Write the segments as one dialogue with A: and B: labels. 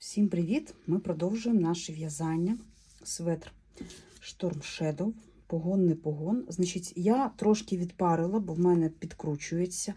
A: Всім привіт! Ми продовжуємо наше в'язання. Светр Storm Shadow, погон не погон. Значить, я трошки відпарила, бо в мене підкручується.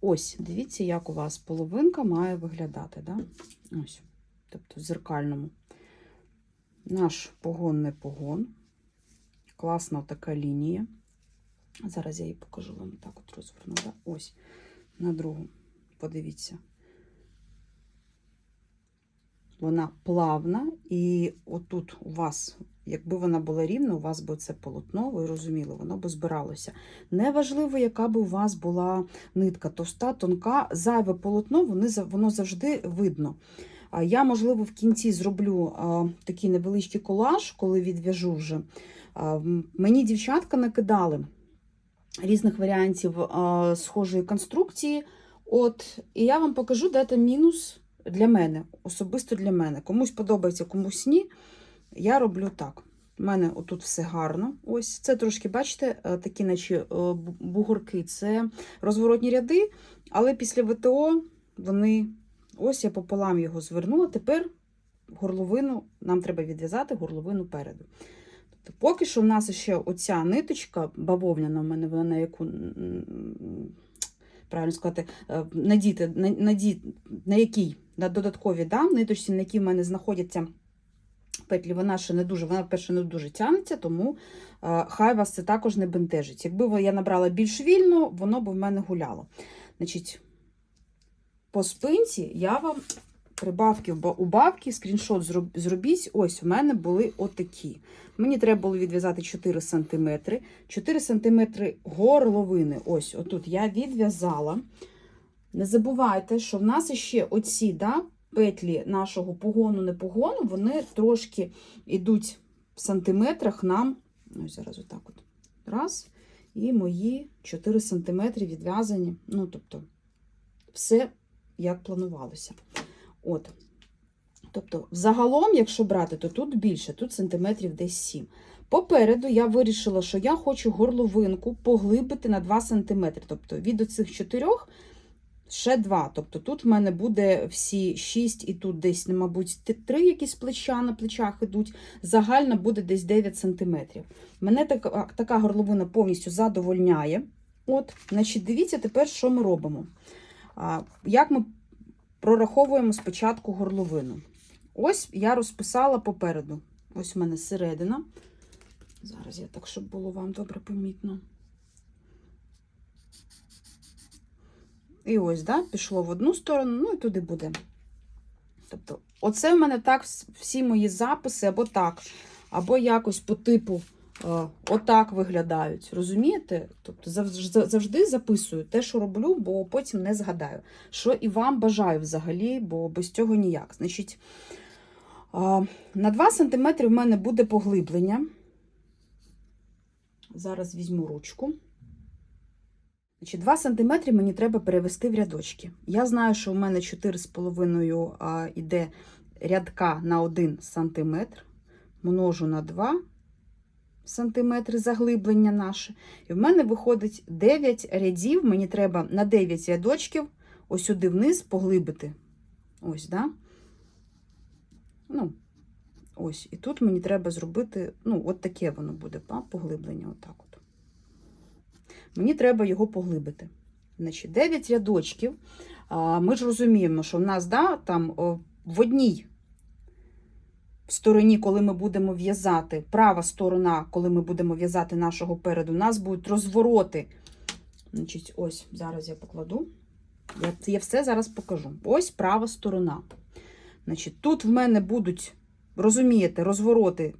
A: Ось, дивіться, як у вас половинка має виглядати. Да? Ось, тобто в зеркальному. Наш погон не погон. Класна така лінія. Зараз я її покажу вам так от розверну. Да? Ось, на другу. Подивіться. Вона плавна, і отут у вас, якби вона була рівна, у вас би це полотно, ви розуміли, воно би збиралося. Неважливо, яка б у вас була нитка, товста, тонка, зайве полотно, вони, воно завжди видно. Я, можливо, в кінці зроблю такий невеличкий колаж, коли відв'яжу вже. Мені дівчатка накидали різних варіантів схожої конструкції. От, і я вам покажу, де там мінус для мене, особисто для мене. Комусь подобається, комусь ні. Я роблю так. У мене отут все гарно. Ось це трошки, бачите, е, такі, наче е, бугорки, це розворотні ряди, але після ВТО вони. Ось я пополам його звернула. Тепер горловину нам треба відв'язати горловину переду. Тобто, поки що в нас ще оця ниточка бавовняна, в мене вона на яку правильно сказати, е, надіти, на, наді, на якій на додаткові да, ниточці, на якій в мене знаходяться петлі, вона ще не дуже, вона, перше, не дуже тягнеться, тому е, хай вас це також не бентежить. Якби я набрала більш вільно, воно б в мене гуляло. Значить, по спинці я вам прибавки у бабки, скріншот зробіть. Ось у мене були отакі. Мені треба було відв'язати 4 см. 4 см горловини. Ось, отут я відв'язала. Не забувайте, що в нас ще оці да, петлі нашого погону не погону, вони трошки йдуть в сантиметрах нам. Ось зараз отак от. Раз. І мої 4 см відв'язані. Ну, тобто, все як планувалося. От. Тобто, загалом, якщо брати, то тут більше, тут сантиметрів десь 7. Попереду я вирішила, що я хочу горловинку поглибити на 2 см. Тобто від оцих 4 ще 2. Тобто тут в мене буде всі 6 і тут десь, мабуть, 3 якісь плеча на плечах ідуть. Загально буде десь 9 см. Мене така, така горловина повністю задовольняє. От, значить, дивіться тепер, що ми робимо. Як ми прораховуємо спочатку горловину. Ось я розписала попереду. Ось у мене середина. Зараз я так, щоб було вам добре помітно. І ось, да, пішло в одну сторону, ну і туди буде. Тобто, оце в мене так всі мої записи, або так, або якось по типу отак виглядають. Розумієте? Тобто завжди, записую те, що роблю, бо потім не згадаю. Що і вам бажаю взагалі, бо без цього ніяк. Значить, на 2 см в мене буде поглиблення. Зараз візьму ручку. Значить, 2 см мені треба перевести в рядочки. Я знаю, що у мене 4,5 а, іде рядка на 1 см. Множу на 2 см заглиблення наше. І в мене виходить 9 рядів. Мені треба на 9 рядочків ось сюди вниз поглибити. Ось, да? Ну, ось. І тут мені треба зробити, ну, от таке воно буде, поглиблення, отак от. Мені треба його поглибити. Значить, 9 рядочків. Ми ж розуміємо, що в нас да, там в одній стороні, коли ми будемо в'язати, права сторона, коли ми будемо в'язати нашого переду, у нас будуть розвороти. Значить, ось, зараз я покладу. Я, я все зараз покажу. Ось права сторона. Значить, тут в мене будуть, розумієте, розвороти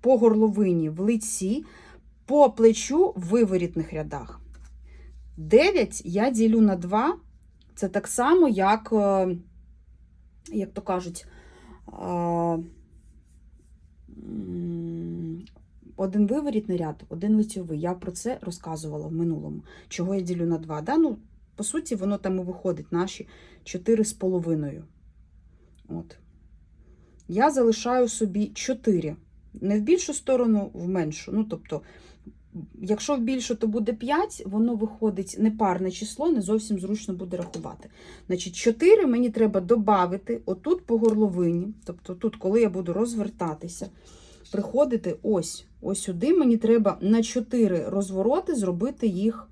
A: по горловині в лиці, по плечу в виворітних рядах. 9 я ділю на 2. Це так само, як, е, як то кажуть, один виворітний ряд, один лицьовий. Я про це розказувала в минулому. Чого я ділю на 2. Да? Ну, по суті, воно там і виходить наші 4,5. От. Я залишаю собі 4. Не в більшу сторону, в меншу. Ну, тобто, Якщо більше, то буде 5, воно виходить непарне число, не зовсім зручно буде рахувати. Значить, 4 мені треба додати отут по горловині, тобто тут, коли я буду розвертатися, приходити ось, ось сюди, мені треба на 4 розвороти зробити їх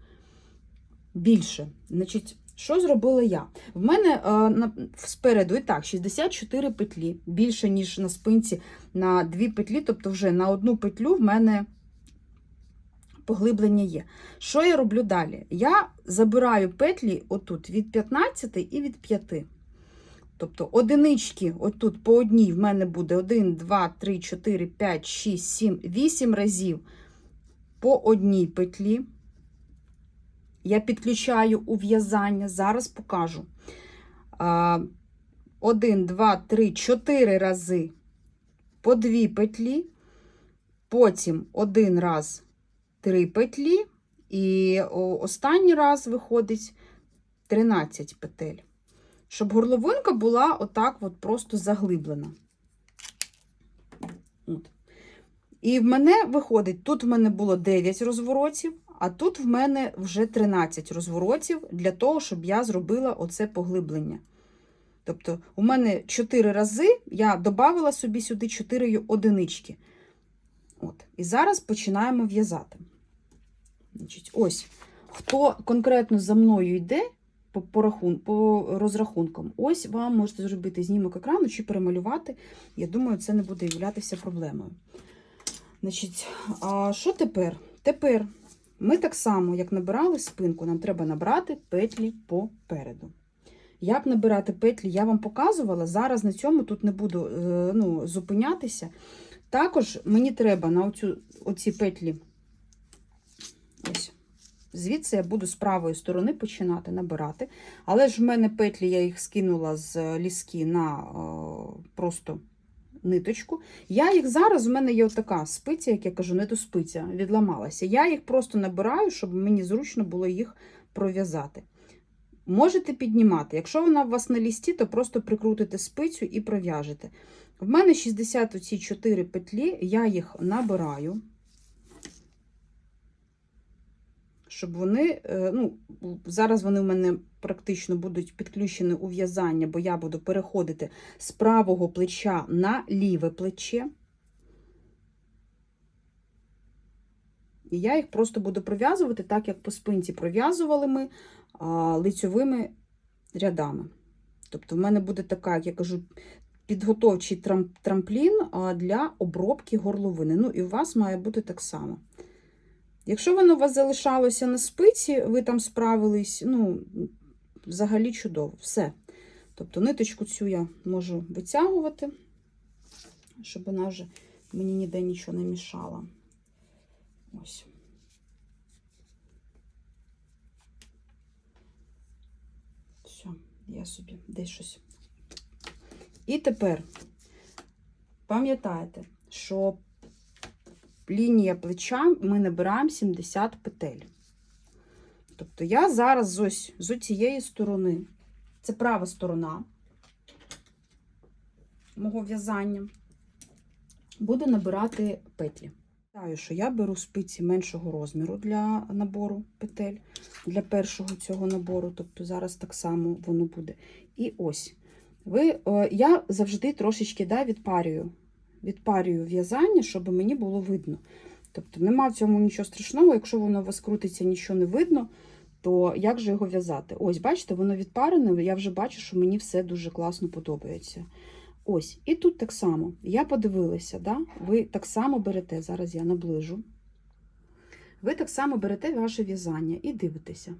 A: більше. Значить, що зробила я? В мене е, на, спереду і так 64 петлі, більше, ніж на спинці на дві петлі, тобто вже на одну петлю в мене поглиблення є. Що я роблю далі? Я забираю петлі отут від 15 і від 5. Тобто одинички, отут по одній в мене буде 1, 2, 3, 4, 5, 6, 7, 8 разів по одній петлі. Я підключаю ув'язання, зараз покажу. 1, 2, 3, 4 рази по дві петлі, потім один раз три петлі, і останній раз виходить 13 петель. Щоб горловинка була отак от просто заглиблена. От. І в мене виходить, тут в мене було 9 розворотів, а тут в мене вже 13 розворотів для того, щоб я зробила оце поглиблення. Тобто, у мене 4 рази я додавала собі сюди 4 одинички. От. І зараз починаємо в'язати. Значить, ось, хто конкретно за мною йде по, по, рахун, по розрахункам, ось вам можете зробити знімок екрану чи перемалювати. Я думаю, це не буде являтися проблемою. Значить, а що тепер? Тепер ми так само, як набирали спинку, нам треба набрати петлі попереду. Як набирати петлі, я вам показувала. Зараз на цьому тут не буду е, ну, зупинятися. Також мені треба на оцю, оці петлі, звідси я буду з правої сторони починати набирати. Але ж в мене петлі, я їх скинула з ліски на е, просто ниточку. Я їх зараз, в мене є така спиця, як я кажу, не до спиця, відламалася. Я їх просто набираю, щоб мені зручно було їх пров'язати. Можете піднімати. Якщо вона у вас на лісті, то просто прикрутите спицю і пров'яжете. В мене 64 петлі, я їх набираю, щоб вони, е, ну, зараз вони в мене практично будуть підключені у в'язання, бо я буду переходити з правого плеча на ліве плече. І я їх просто буду пров'язувати так, як по спинці пров'язували ми лицьовими рядами. Тобто, в мене буде така, як я кажу, підготовчий трам- трамплін для обробки горловини. Ну, і у вас має бути так само. Якщо воно у вас залишалося на спиці, ви там справились, ну, взагалі чудово, все. Тобто ниточку цю я можу витягувати, щоб вона вже мені ніде нічого не мішала. Ось. Я собі десь щось. І тепер пам'ятаєте, що лінія плеча ми набираємо 70 петель. Тобто я зараз ось з цієї сторони, це права сторона мого в'язання, буду набирати петлі. Знаю, що я беру спиці меншого розміру для набору петель, для першого цього набору, тобто зараз так само воно буде. І ось. Ви, е, Я завжди трошечки да, відпарюю, відпарюю в'язання, щоб мені було видно. Тобто нема в цьому нічого страшного, якщо воно у вас крутиться, нічого не видно, то як же його в'язати? Ось, бачите, воно відпарене, я вже бачу, що мені все дуже класно подобається. Ось, і тут так само. Я подивилася, да? ви так само берете, зараз я наближу. Ви так само берете ваше в'язання і дивитеся.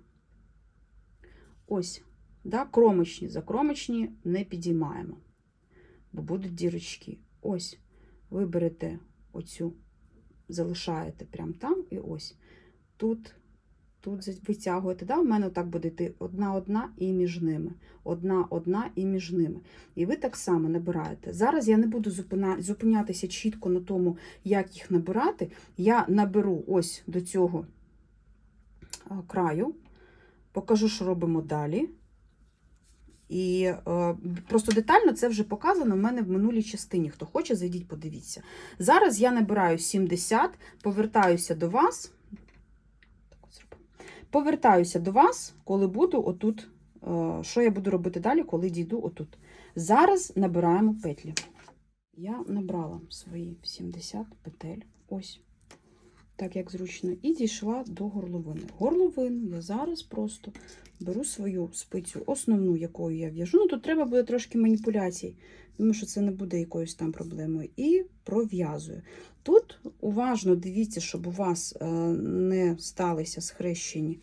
A: Ось, да? кромочні, закромочні не підіймаємо, бо будуть дірочки. Ось, ви берете оцю, залишаєте прямо там, і ось. Тут тут витягуєте. Да? У мене так буде йти одна-одна і між ними. Одна-одна і між ними. І ви так само набираєте. Зараз я не буду зупинятися чітко на тому, як їх набирати. Я наберу ось до цього краю, покажу, що робимо далі. І е, просто детально це вже показано в мене в минулій частині. Хто хоче, зайдіть, подивіться. Зараз я набираю 70, повертаюся до вас. Повертаюся до вас, коли буду отут. е, Що я буду робити далі, коли дійду отут. Зараз набираємо петлі. Я набрала свої 70 петель. Ось. Так як зручно, і дійшла до горловини. Горловину я зараз просто беру свою спицю, основну, якою я в'яжу. Ну, тут треба буде трошки маніпуляцій, тому що це не буде якоюсь там проблемою. І пров'язую. Тут уважно дивіться, щоб у вас е, не сталися схрещені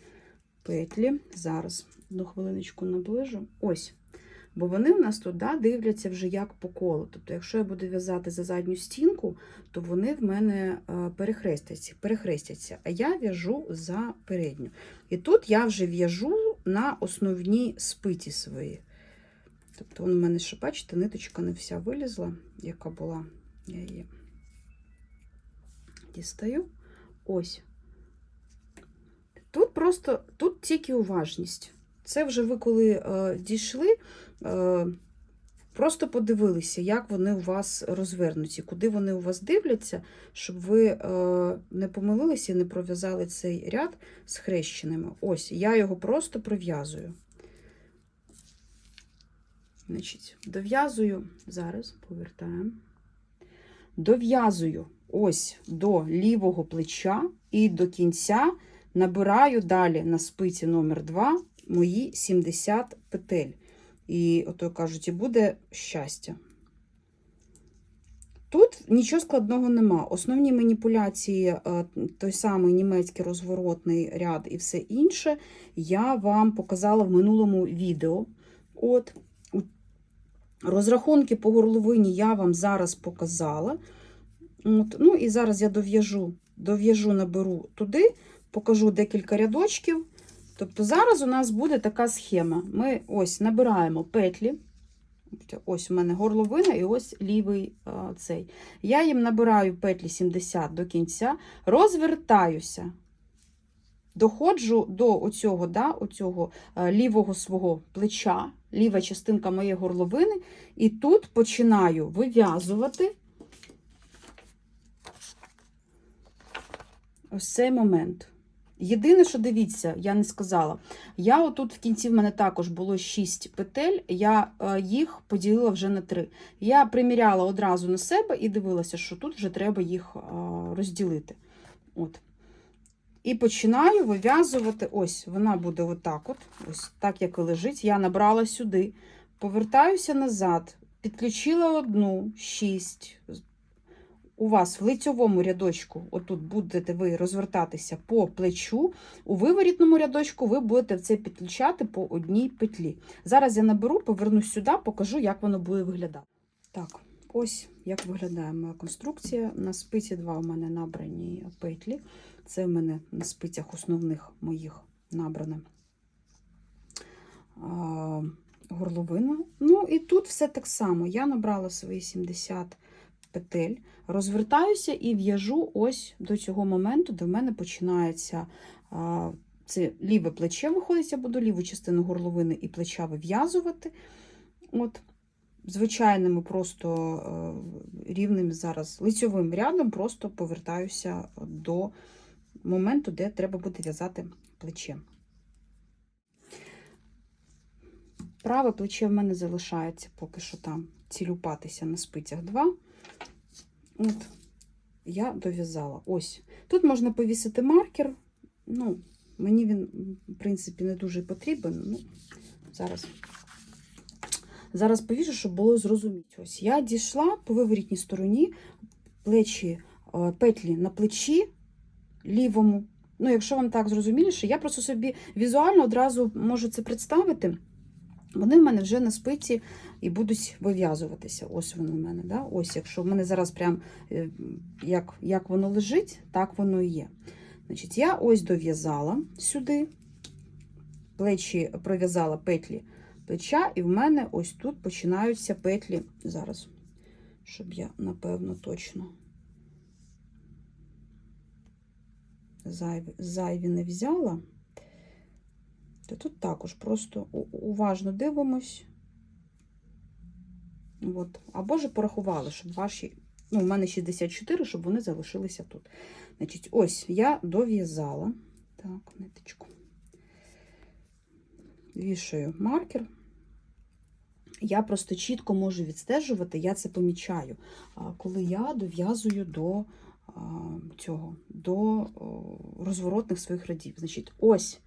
A: петлі. Зараз одну хвилиночку наближу. Ось. Бо вони в нас тут да, дивляться вже як по колу. Тобто, якщо я буду в'язати за задню стінку, то вони в мене е, перехрестяться, перехрестяться, а я в'яжу за передню. І тут я вже в'яжу на основній спиті свої. Тобто, у мене ще, бачите, ниточка не вся вилізла, яка була. Я її дістаю. Ось. Тут просто тут тільки уважність. Це вже ви коли е, дійшли, е, просто подивилися, як вони у вас розвернуті, куди вони у вас дивляться, щоб ви е, не помилилися і не пров'язали цей ряд з хрещеними. Ось, я його просто пров'язую. Значить, дов'язую, зараз повертаємо. Дов'язую ось до лівого плеча і до кінця набираю далі на спиці номер 2 мої 70 петель. І, ото кажуть, і буде щастя. Тут нічого складного нема. Основні маніпуляції, е, той самий німецький розворотний ряд і все інше, я вам показала в минулому відео. От, Розрахунки по горловині я вам зараз показала. От, ну і зараз я дов'яжу, дов'яжу, наберу туди, покажу декілька рядочків. Тобто зараз у нас буде така схема. Ми ось набираємо петлі. Ось у мене горловина і ось лівий цей. Я їм набираю петлі 70 до кінця, розвертаюся, доходжу до оцього, да, оцього лівого свого плеча, ліва частинка моєї горловини, і тут починаю вив'язувати ось цей момент. Єдине, що дивіться, я не сказала. Я отут в кінці в мене також було 6 петель, я е, їх поділила вже на 3. Я приміряла одразу на себе і дивилася, що тут вже треба їх е, розділити. От. І починаю вив'язувати. Ось, вона буде отак, от, ось так, як і лежить. Я набрала сюди, повертаюся назад, підключила одну, 6, у вас в лицьовому рядочку, отут будете ви розвертатися по плечу, у виворітному рядочку ви будете це підключати по одній петлі. Зараз я наберу, повернусь сюди, покажу, як воно буде виглядати. Так, ось як виглядає моя конструкція. На спиці два у мене набрані петлі. Це в мене на спицях основних моїх набрана а, горловина. Ну і тут все так само. Я набрала свої 70 петель, розвертаюся і в'яжу ось до цього моменту, де в мене починається це ліве плече виходить, я буду ліву частину горловини і плеча вив'язувати. От, Звичайними просто е, рівним зараз лицьовим рядом просто повертаюся до моменту, де треба буде в'язати плече. Праве плече в мене залишається поки що там цілюпатися на спицях 2. От, я дов'язала. Ось. Тут можна повісити маркер. Ну, мені він, в принципі, не дуже потрібен. Ну, зараз. Зараз повішу, щоб було зрозуміло. Ось я дійшла по виворітній стороні плечі, е, петлі на плечі лівому. Ну, якщо вам так зрозуміліше, я просто собі візуально одразу можу це представити. Вони в мене вже на спиці і будуть вив'язуватися. Ось вони в мене. Да? Ось, якщо в мене зараз прям е, як, як воно лежить, так воно і є. Значить, Я ось дов'язала сюди, плечі пров'язала петлі плеча, і в мене ось тут починаються петлі. Зараз, щоб я, напевно, точно зайві не взяла. То тут також просто уважно дивимось. От. Або ж порахували, щоб ваші, ну, у мене 64, щоб вони залишилися тут. Значить, ось я дов'язала. Так, ниточку. вішаю маркер. Я просто чітко можу відстежувати, я це помічаю, коли я дов'язую до цього, до розворотних своїх рядів. Значить, ось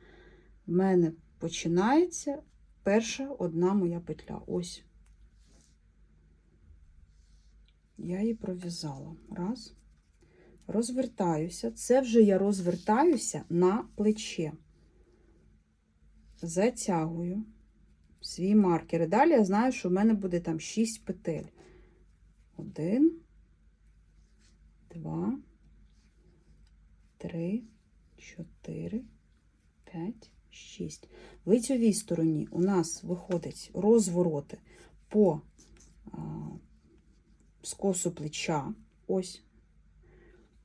A: в мене починається перша одна моя петля. Ось. Я її пров'язала. Раз. Розвертаюся. Це вже я розвертаюся на плече. Затягую свій маркер. І далі я знаю, що в мене буде там 6 петель. Один, два, три, чотири, п'ять, шість. В лицьовій стороні у нас виходить розвороти по а, скосу плеча. Ось.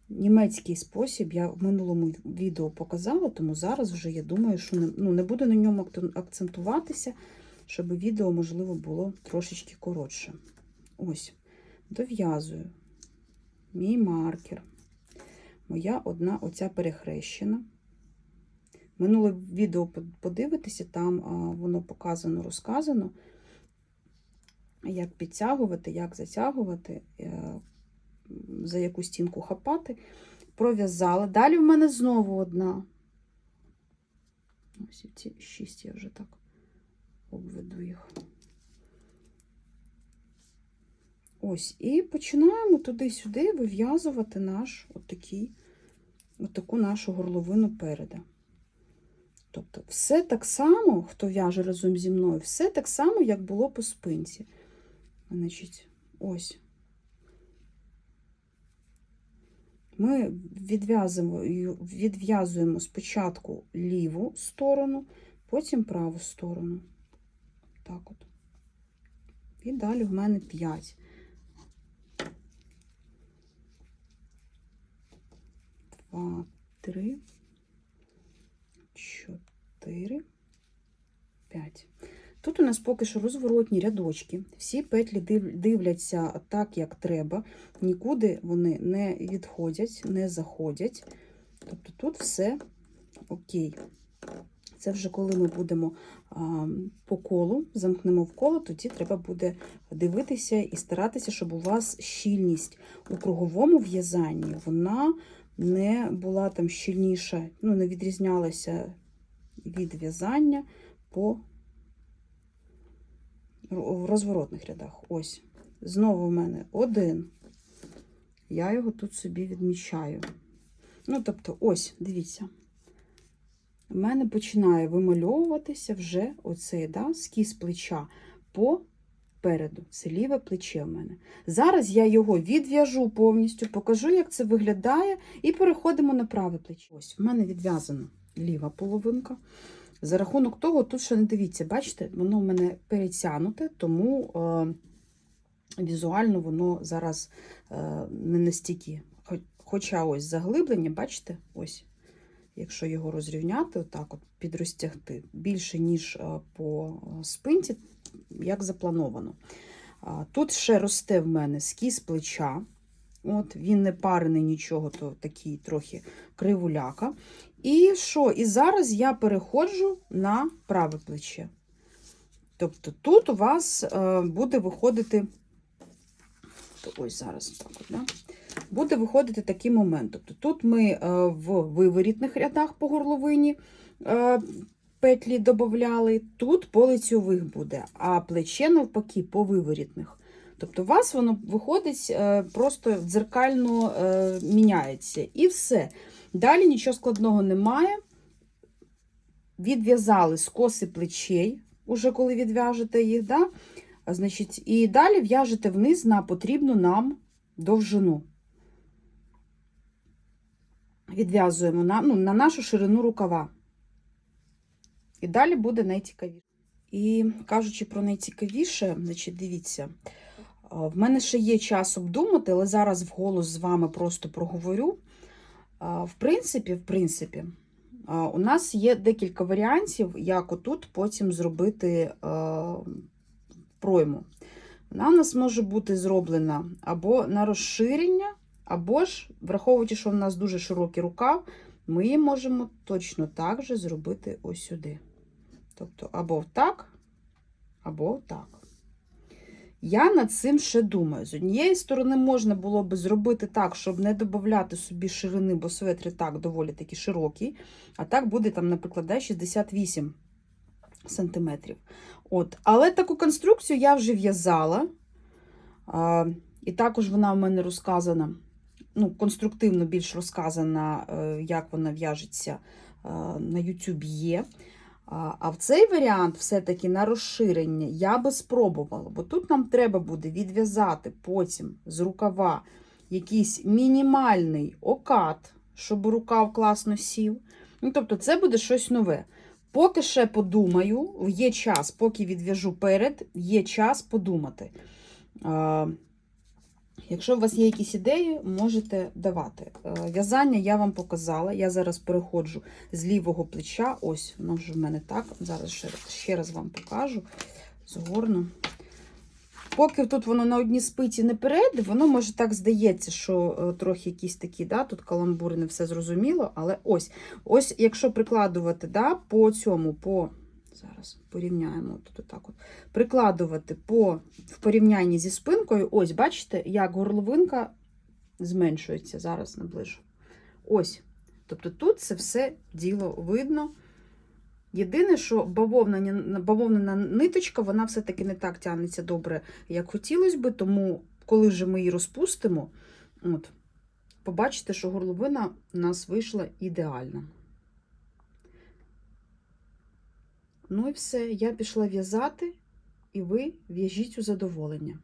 A: Німецький спосіб я в минулому відео показала, тому зараз вже я думаю, що не, ну, не буду на ньому акцентуватися, щоб відео, можливо, було трошечки коротше. Ось, дов'язую мій маркер. Моя одна оця перехрещена. Минуле відео подивитися, там воно показано, розказано, як підтягувати, як затягувати, е, за яку стінку хапати. Пров'язала. Далі в мене знову одна. Ось ці шість я вже так обведу їх. Ось, і починаємо туди-сюди вив'язувати наш отакий, отаку нашу горловину переда. Тобто, все так само, хто в'яже разом зі мною, все так само, як було по спинці. Значить, ось. Ми відв'язуємо, спочатку ліву сторону, потім праву сторону. Так от. І далі в мене 5. Два, три, чотири, п'ять. Тут у нас поки що розворотні рядочки. Всі петлі дивляться так, як треба. Нікуди вони не відходять, не заходять. Тобто тут все окей. Це вже коли ми будемо а, по колу, замкнемо в коло, тоді треба буде дивитися і старатися, щоб у вас щільність у круговому в'язанні вона не була там щільніша, ну, не відрізнялася від в'язання по в розворотних рядах. Ось. Знову в мене один. Я його тут собі відмічаю. Ну, тобто, ось, дивіться. У мене починає вимальовуватися вже оцей да, скіз плеча попереду. Це ліве плече в мене. Зараз я його відв'яжу повністю, покажу, як це виглядає, і переходимо на праве плече. Ось, в мене відв'язана ліва половинка. За рахунок того, тут ще не дивіться, бачите, воно в мене перетягнуте, тому е, візуально воно зараз е, не настільки. Хоча ось заглиблення, бачите, ось, якщо його розрівняти, отак от підрозтягти, більше, ніж е, по е, спинці, як заплановано. Тут ще росте в мене скіз плеча. От, він не парений нічого, то такий трохи кривуляка. І що? І зараз я переходжу на праве плече. Тобто тут у вас е, буде виходити, ось зараз так от, да? буде виходити такий момент. Тобто тут ми е, в виворітних рядах по горловині е, петлі додавали, тут по лицьових буде, а плече навпаки по виворітних. Тобто у вас воно виходить просто дзеркально міняється. І все. Далі нічого складного немає. Відв'язали скоси плечей, уже коли відв'яжете їх, да? Значить, і далі в'яжете вниз на потрібну нам довжину. Відв'язуємо на, ну, на нашу ширину рукава. І далі буде найцікавіше. І кажучи про найцікавіше, значить, дивіться, в мене ще є час обдумати, але зараз вголос з вами просто проговорю. В принципі, в принципі, у нас є декілька варіантів, як отут потім зробити пройму. Вона у нас може бути зроблена або на розширення, або ж, враховуючи, що в нас дуже широкий рукав, ми її можемо точно так же зробити ось сюди. Тобто або так, або так. Я над цим ще думаю. З однієї сторони, можна було би зробити так, щоб не додати собі ширини, бо светр так доволі таки широкий. А так буде, там, наприклад, да, 68 сантиметрів. От. Але таку конструкцію я вже в'язала. І також вона в мене розказана, ну, конструктивно більш розказана, е, як вона в'яжеться е, на YouTube є. А в цей варіант, все-таки на розширення, я би спробувала, бо тут нам треба буде відв'язати потім з рукава якийсь мінімальний окат, щоб рукав класно сів. Ну, тобто, це буде щось нове. Поки ще подумаю, є час, поки відв'яжу перед, є час подумати. Якщо у вас є якісь ідеї, можете давати. Е, В'язання я вам показала. Я зараз переходжу з лівого плеча. Ось, воно вже в мене так. Зараз ще, ще раз вам покажу. Згорну. Поки тут воно на одній спиці не перейде, воно може так здається, що е, трохи якісь такі, да, тут каламбури не все зрозуміло, але ось, ось якщо прикладувати да, по цьому, по зараз порівняємо тут отак от, прикладувати по, в порівнянні зі спинкою, ось, бачите, як горловинка зменшується. Зараз наближу. Ось. Тобто тут це все діло видно. Єдине, що бавовняна, бавовняна ниточка, вона все-таки не так тягнеться добре, як хотілося би, тому коли вже ми її розпустимо, от, побачите, що горловина у нас вийшла ідеальна. Ну і все, я пішла в'язати, і ви в'яжіть у задоволення.